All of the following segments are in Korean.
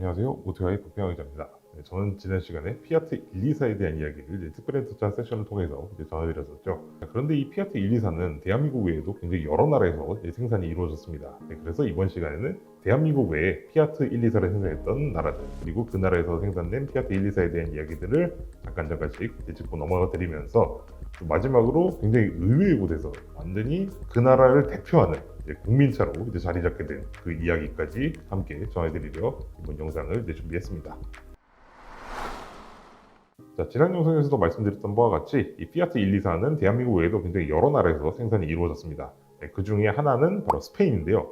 안녕하세요. 오토아이 박병호 기자입니다. 네, 저는 지난 시간에 피아트 124에 대한 이야기를 특별한 투자 세션을 통해서 전해드렸었죠. 자, 그런데 이 피아트 124는 대한민국 외에도 굉장히 여러 나라에서 생산이 이루어졌습니다. 네, 그래서 이번 시간에는 대한민국 외에 피아트 124를 생산했던 나라들 그리고 그 나라에서 생산된 피아트 124에 대한 이야기들을 잠깐 잠깐씩 짚고 넘어가 드리면서 또 마지막으로 굉장히 의외의 곳에서 완전히 그 나라를 대표하는 국민차로 이제 자리 잡게 된 그 이야기까지 함께 전해드리려 이번 영상을 이제 준비했습니다. 자, 지난 영상에서도 말씀드렸던 바와 같이 이 피아트 124는 대한민국 외에도 굉장히 여러 나라에서 생산이 이루어졌습니다. 네, 그 중에 하나는 바로 스페인인데요.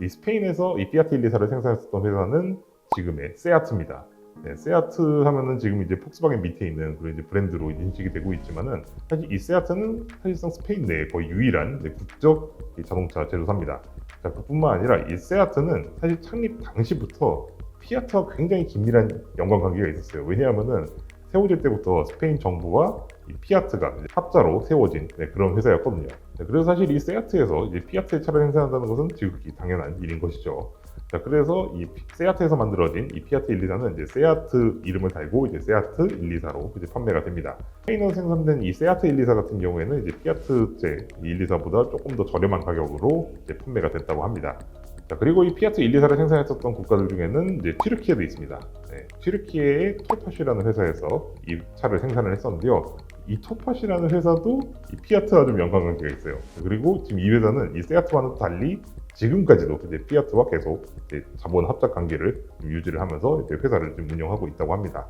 이 스페인에서 이 피아트 124를 생산했었던 회사는 지금의 세아트입니다. 네, 세아트 하면은 지금 이제 폭스바겐 밑에 있는 그런 이제 브랜드로 인식이 되고 있지만은 사실 이 세아트는 사실상 스페인 내에 거의 유일한 국적 이 자동차 제조사입니다. 자, 그뿐만 아니라 이 세아트는 사실 창립 당시부터 피아트와 굉장히 긴밀한 연관 관계가 있었어요. 왜냐하면은 세워질 때부터 스페인 정부와 이 피아트가 합자로 세워진 네, 그런 회사였거든요. 네, 그래서 사실 이 세아트에서 이제 피아트의 차를 생산한다는 것은 지극히 당연한 일인 것이죠. 자, 그래서 이 피- 세아트에서 만들어진 이 피아트 124는 이제 세아트 이름을 달고 이제 세아트 124로 이제 판매가 됩니다. 스페인에서 생산된 이 세아트 124 같은 경우에는 이제 피아트제 124보다 조금 더 저렴한 가격으로 이제 판매가 됐다고 합니다. 자, 그리고 이 피아트 124를 생산했었던 국가들 중에는 이제 튀르키예도 있습니다. 네, 튀르키예의 토파시라는 회사에서 이 차를 생산을 했었는데요. 이 토파시라는 회사도 이 피아트와 좀 연관 관계가 있어요. 그리고 지금 이 회사는 이 세아트와는 달리 지금까지도 이제 피아트와 계속 이제 자본 합작 관계를 좀 유지를 하면서 이제 회사를 좀 운영하고 있다고 합니다.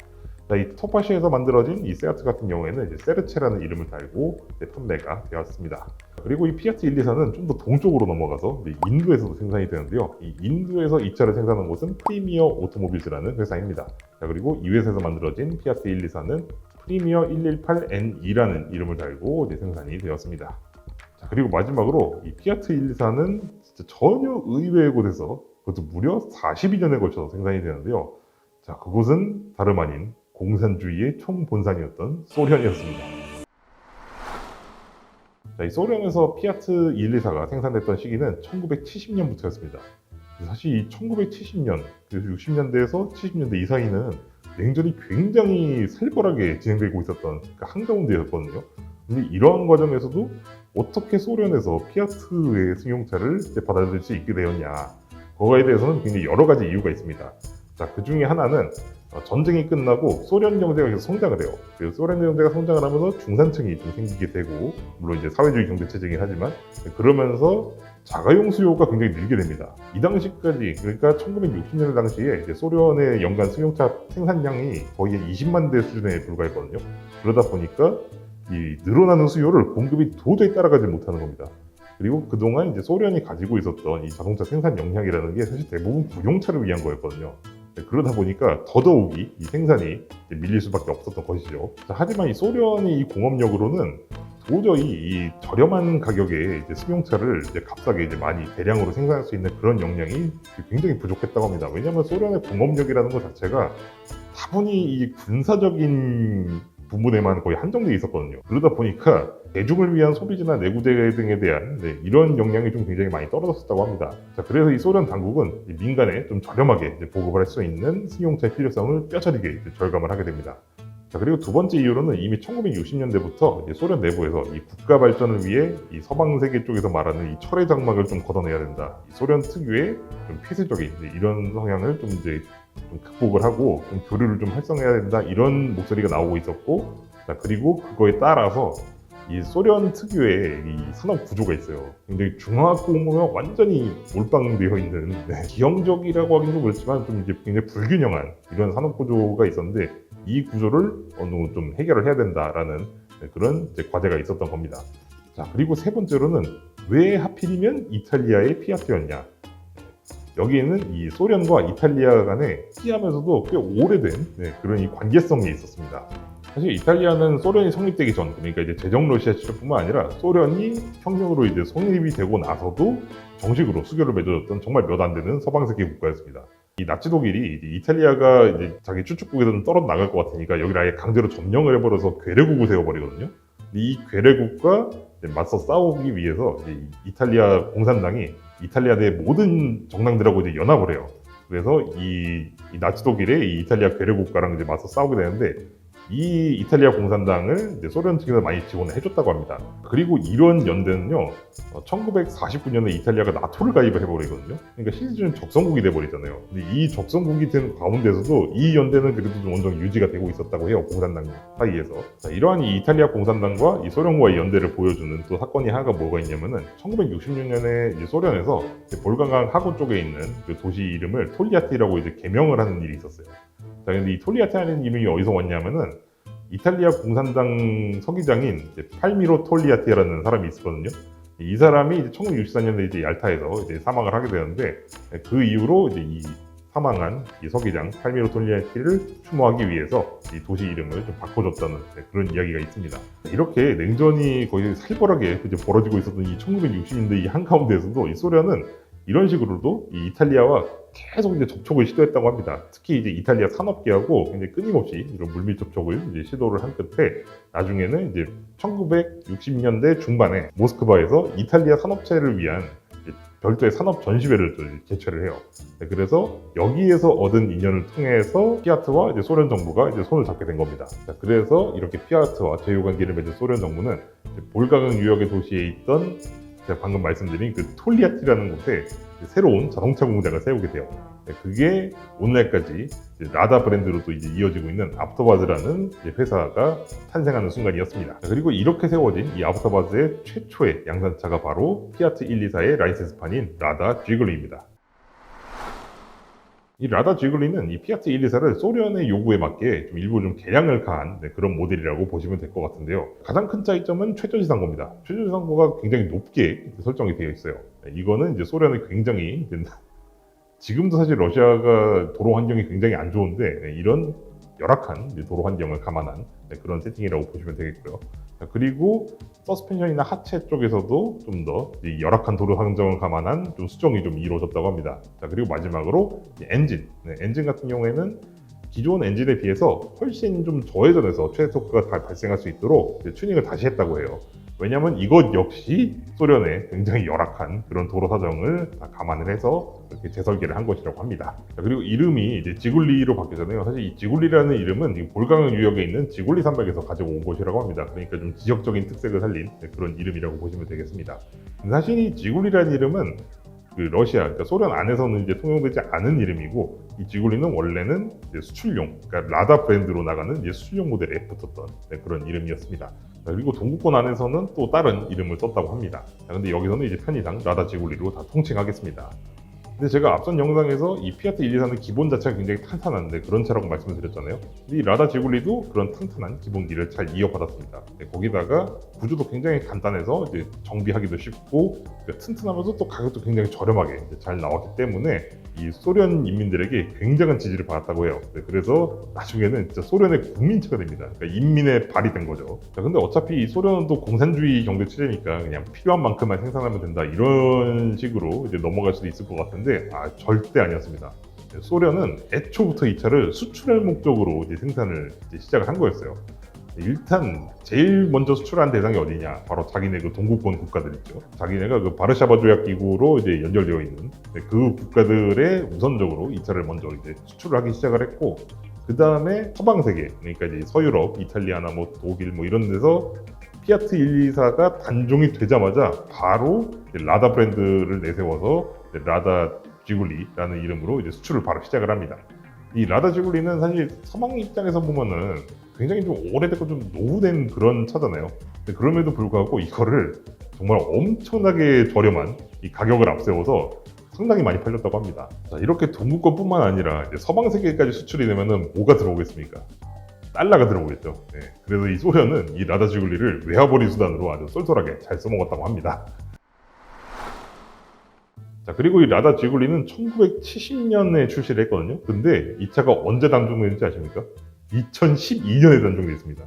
자, 이 토파시에서 만들어진 이 세아트 같은 경우에는 이제 세르체라는 이름을 달고 판매가 되었습니다. 그리고 이 피아트 124는 좀 더 동쪽으로 넘어가서 인도에서도 생산이 되는데요. 이 인도에서 이 차를 생산한 곳은 프리미어 오토모빌즈라는 회사입니다. 자, 그리고 이 회사에서 만들어진 피아트 124는 프리미어 118N이라는 이름을 달고 이제 생산이 되었습니다. 자, 그리고 마지막으로 이 피아트 124는 진짜 전혀 의외의 곳에서 그것도 무려 42년에 걸쳐서 생산이 되는데요. 자, 그곳은 다름 아닌 공산주의의 총본산이었던 소련이었습니다. 자, 이 소련에서 피아트 124가 생산됐던 시기는 1970년부터였습니다. 사실 이 1970년, 그래서 60년대에서 70년대 이 사이는 냉전이 굉장히 살벌하게 진행되고 있었던 그 한가운데였거든요. 근데 이러한 과정에서도 어떻게 소련에서 피아트의 승용차를 받아들일 수 있게 되었냐. 그거에 대해서는 굉장히 여러 가지 이유가 있습니다. 자, 그 중에 하나는 어, 전쟁이 끝나고 소련 경제가 계속 성장을 해요. 그래서 소련 경제가 성장을 하면서 중산층이 좀 생기게 되고, 물론 이제 사회주의 경제 체제이긴 하지만, 그러면서 자가용 수요가 굉장히 늘게 됩니다. 이 당시까지, 그러니까 1960년대 당시에 이제 소련의 연간 승용차 생산량이 거의 한 20만 대 수준에 불과했거든요. 그러다 보니까 이 늘어나는 수요를 공급이 도저히 따라가지 못하는 겁니다. 그리고 그동안 이제 소련이 가지고 있었던 이 자동차 생산 역량이라는 게 사실 대부분 군용차를 위한 거였거든요. 네, 그러다 보니까 더더욱이 이 생산이 밀릴 수밖에 없었던 것이죠. 자, 하지만 이 소련의 이 공업력으로는 도저히 이 저렴한 가격에 이제 승용차를 이제 값싸게 이제 많이 대량으로 생산할 수 있는 그런 역량이 굉장히 부족했다고 합니다. 왜냐하면 소련의 공업력이라는 것 자체가 다분히 이 군사적인 부분에만 거의 한정돼 있었거든요. 그러다 보니까 대중을 위한 소비지나 내구재 등에 대한 네, 이런 역량이 좀 굉장히 많이 떨어졌었다고 합니다. 자, 그래서 이 소련 당국은 이 민간에 좀 저렴하게 보급을 할 수 있는 승용차의 필요성을 뼈저리게 절감을 하게 됩니다. 자, 그리고 두 번째 이유로는 이미 1960년대부터 이제 소련 내부에서 이 국가 발전을 위해 이 서방 세계 쪽에서 말하는 이 철의 장막을 좀 걷어내야 된다. 이 소련 특유의 좀 폐쇄적인 이런 성향을 좀 이제 좀 극복을 하고 좀 교류를 좀 활성화해야 된다. 이런 목소리가 나오고 있었고, 자, 그리고 그거에 따라서 이 소련 특유의 이 산업 구조가 있어요. 굉장히 중화공업에 완전히 몰빵되어 있는 네, 기형적이라고 하긴 좀 그렇지만 좀 이제 굉장히 불균형한 이런 산업 구조가 있었는데 이 구조를 어느 정도 좀 해결을 해야 된다라는 네, 그런 과제가 있었던 겁니다. 자 그리고 세 번째로는 왜 하필이면 이탈리아의 피아트였냐? 여기에는 이 소련과 이탈리아 간에 희하면서도 꽤 오래된 네, 그런 이 관계성이 있었습니다. 사실 이탈리아는 소련이 성립되기 전, 그러니까 이제 제정 러시아 시절뿐만 아니라 소련이 혁명으로 이제 성립이 되고 나서도 정식으로 수교를 맺어줬던 정말 몇 안 되는 서방 세계 국가였습니다. 이 나치 독일이 이탈리아가 이제 자기 추축국에서는 떨어져 나갈 것 같으니까 여기를 아예 강제로 점령을 해버려서 괴뢰국을 세워버리거든요. 이 괴뢰국과 맞서 싸우기 위해서 이탈리아 공산당이 이탈리아 내 모든 정당들하고 이제 연합을 해요. 그래서 이, 이 나치 독일의 이 이탈리아 괴뢰 국가랑 이제 맞서 싸우게 되는데 이 이탈리아 공산당을 소련 측에서 많이 지원을 해줬다고 합니다. 그리고 이런 연대는요, 1949년에 이탈리아가 나토를 가입을 해버리거든요. 그러니까 실질적인 적성국이 돼버리잖아요. 근데 이 적성국이 된 가운데서도 이 연대는 그래도 좀 어느 정도 유지가 되고 있었다고 해요. 공산당 사이에서. 자, 이러한 이 이탈리아 공산당과 이 소련과의 연대를 보여주는 또 사건이 하나가 뭐가 있냐면은 1966년에 이제 소련에서 볼강강 하구 쪽에 있는 그 도시 이름을 톨리아티라고 이제 개명을 하는 일이 있었어요. 자, 근데 이 톨리아티라는 이름이 어디서 왔냐면은 이탈리아 공산당 서기장인 팔미로 톨리아티라는 사람이 있었거든요. 이 사람이 이제 1964년에 이제 얄타에서 이제 사망을 하게 되는데 그 이후로 이제 이 사망한 이 서기장 팔미로 톨리아티를 추모하기 위해서 이 도시 이름을 좀 바꿔줬다는 네, 그런 이야기가 있습니다. 이렇게 냉전이 거의 살벌하게 이제 벌어지고 있었던 이 1960년대 이 한가운데에서도 이 소련은 이런 식으로도 이 이탈리아와 계속 이제 접촉을 시도했다고 합니다. 특히 이제 이탈리아 산업계하고 굉장히 끊임없이 이런 물밑 접촉을 이제 시도를 한 끝에 나중에는 이제 1960년대 중반에 모스크바에서 이탈리아 산업체를 위한 별도의 산업 전시회를 또 개최를 해요. 네, 그래서 여기에서 얻은 인연을 통해서 피아트와 이제 소련 정부가 이제 손을 잡게 된 겁니다. 자, 그래서 이렇게 피아트와 제휴 관계를 맺은 소련 정부는 볼가강 유역의 도시에 있던 제가 방금 말씀드린 그 톨리아티라는 곳에 새로운 자동차 공장을 세우게 돼요. 네, 그게 오늘날까지 이제 라다 브랜드로 또 이제 이어지고 있는 아프터바즈라는 회사가 탄생하는 순간이었습니다. 자, 그리고 이렇게 세워진 이 아프터바즈의 최초의 양산차가 바로 피아트 124의 라이센스판인 라다 쥐글리입니다. 이 라다 쥐글리는 이 피아트 124를 소련의 요구에 맞게 좀 일부 좀 개량을 가한 네, 그런 모델이라고 보시면 될 것 같은데요. 가장 큰 차이점은 최저지상고입니다. 최저지상고가 굉장히 높게 설정이 되어 있어요. 네, 이거는 이제 소련의 굉장히 지금도 사실 러시아가 도로 환경이 굉장히 안 좋은데 네, 이런 열악한 도로 환경을 감안한 네, 그런 세팅이라고 보시면 되겠고요. 자, 그리고 서스펜션이나 하체 쪽에서도 좀 더 열악한 도로 환경을 감안한 좀 수정이 좀 이루어졌다고 합니다. 자, 그리고 마지막으로 엔진. 네, 엔진 같은 경우에는 기존 엔진에 비해서 훨씬 좀 저회전에서 최소가 다 발생할 수 있도록 튜닝을 다시 했다고 해요. 왜냐하면 이것 역시 소련의 굉장히 열악한 그런 도로 사정을 다 감안을 해서 이렇게 재설계를 한 것이라고 합니다. 자, 그리고 이름이 이제 지굴리로 바뀌잖아요. 사실 이 지굴리라는 이름은 이 볼강 유역에 있는 지굴리 산맥에서 가지고 온 것이라고 합니다. 그러니까 좀 지역적인 특색을 살린 네, 그런 이름이라고 보시면 되겠습니다. 사실 이 지굴리라는 이름은 그 러시아, 그러니까 소련 안에서는 이제 통용되지 않은 이름이고 이 지굴리는 원래는 수출용, 그러니까 라다 브랜드로 나가는 수출용 모델에 붙었던 네, 그런 이름이었습니다. 자, 그리고 동구권 안에서는 또 다른 이름을 썼다고 합니다. 자, 근데 여기서는 이제 편의상 라다 지굴리로 다 통칭하겠습니다. 근데 제가 앞선 영상에서 이 피아트 124는 기본 자체가 굉장히 탄탄한데 그런 차라고 말씀을 드렸잖아요. 이 라다 지굴리도 그런 탄탄한 기본 기를 잘 이어받았습니다. 네, 거기다가 구조도 굉장히 간단해서 이제 정비하기도 쉽고 그 튼튼하면서 또 가격도 굉장히 저렴하게 잘 나왔기 때문에 이 소련 인민들에게 굉장한 지지를 받았다고 해요. 네, 그래서 나중에는 진짜 소련의 국민차가 됩니다. 그러니까 인민의 발이 된 거죠. 자, 근데 어차피 이 소련은 또 공산주의 경제 체제니까 그냥 필요한 만큼만 생산하면 된다 이런 식으로 이제 넘어갈 수도 있을 것 같은데 아 절대 아니었습니다. 네, 소련은 애초부터 이 차를 수출할 목적으로 이제 생산을 이제 시작을 한 거였어요. 일단 제일 먼저 수출한 대상이 어디냐? 바로 자기네 그 동국권 국가들 있죠. 자기네가 그 바르샤바 조약 기구로 이제 연결되어 있는 네, 그 국가들에 우선적으로 이 차를 먼저 이제 수출을 하기 시작을 했고 그 다음에 서방 세계 그러니까 이제 서유럽, 이탈리아나 뭐 독일 뭐 이런 데서 피아트 124가 단종이 되자마자 바로 라다 브랜드를 내세워서 라다 지굴리라는 이름으로 이제 수출을 바로 시작을 합니다. 이 라다 지굴리는 사실 서방 입장에서 보면은 굉장히 좀 오래됐고 좀 노후된 그런 차잖아요. 그럼에도 불구하고 이거를 정말 엄청나게 저렴한 이 가격을 앞세워서 상당히 많이 팔렸다고 합니다. 자, 이렇게 동구권뿐만 아니라 서방 세계까지 수출이 되면은 뭐가 들어오겠습니까? 달러가 들어오겠죠. 네. 그래서 이 소련은 이 라다 지굴리를 외화벌이 수단으로 아주 쏠쏠하게 잘 써먹었다고 합니다. 자, 그리고 이 라다 지굴리는 1970년에 출시를 했거든요. 근데 이 차가 언제 단종됐는지 아십니까? 2012년에 단종됐습니다.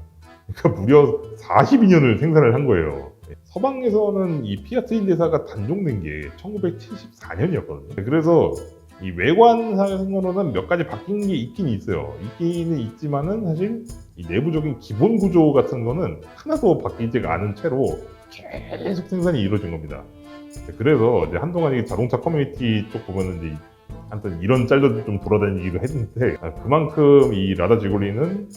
그러니까 무려 42년을 생산을 한 거예요. 네. 서방에서는 이 피아트 124가 단종된 게 1974년이었거든요. 그래서 이 외관상으로는 몇 가지 바뀐 게 있긴 있어요. 있기는 있지만은 사실 이 내부적인 기본 구조 같은 거는 하나도 바뀌지가 않은 채로 계속 생산이 이루어진 겁니다. 그래서 이제 한동안 이 자동차 커뮤니티 쪽 보면은 이제 아무튼 이런 짤도 좀 돌아다니기도 했는데 아, 그만큼 이 라다 지골리는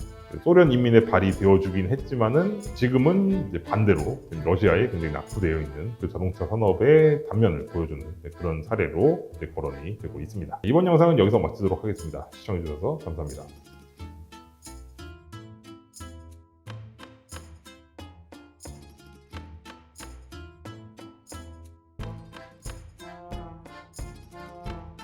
소련 인민의 발이 되어주긴 했지만은 지금은 이제 반대로 러시아에 굉장히 낙후되어 있는 그 자동차 산업의 단면을 보여주는 네, 그런 사례로 거론이 되고 있습니다. 이번 영상은 여기서 마치도록 하겠습니다. 시청해주셔서 감사합니다.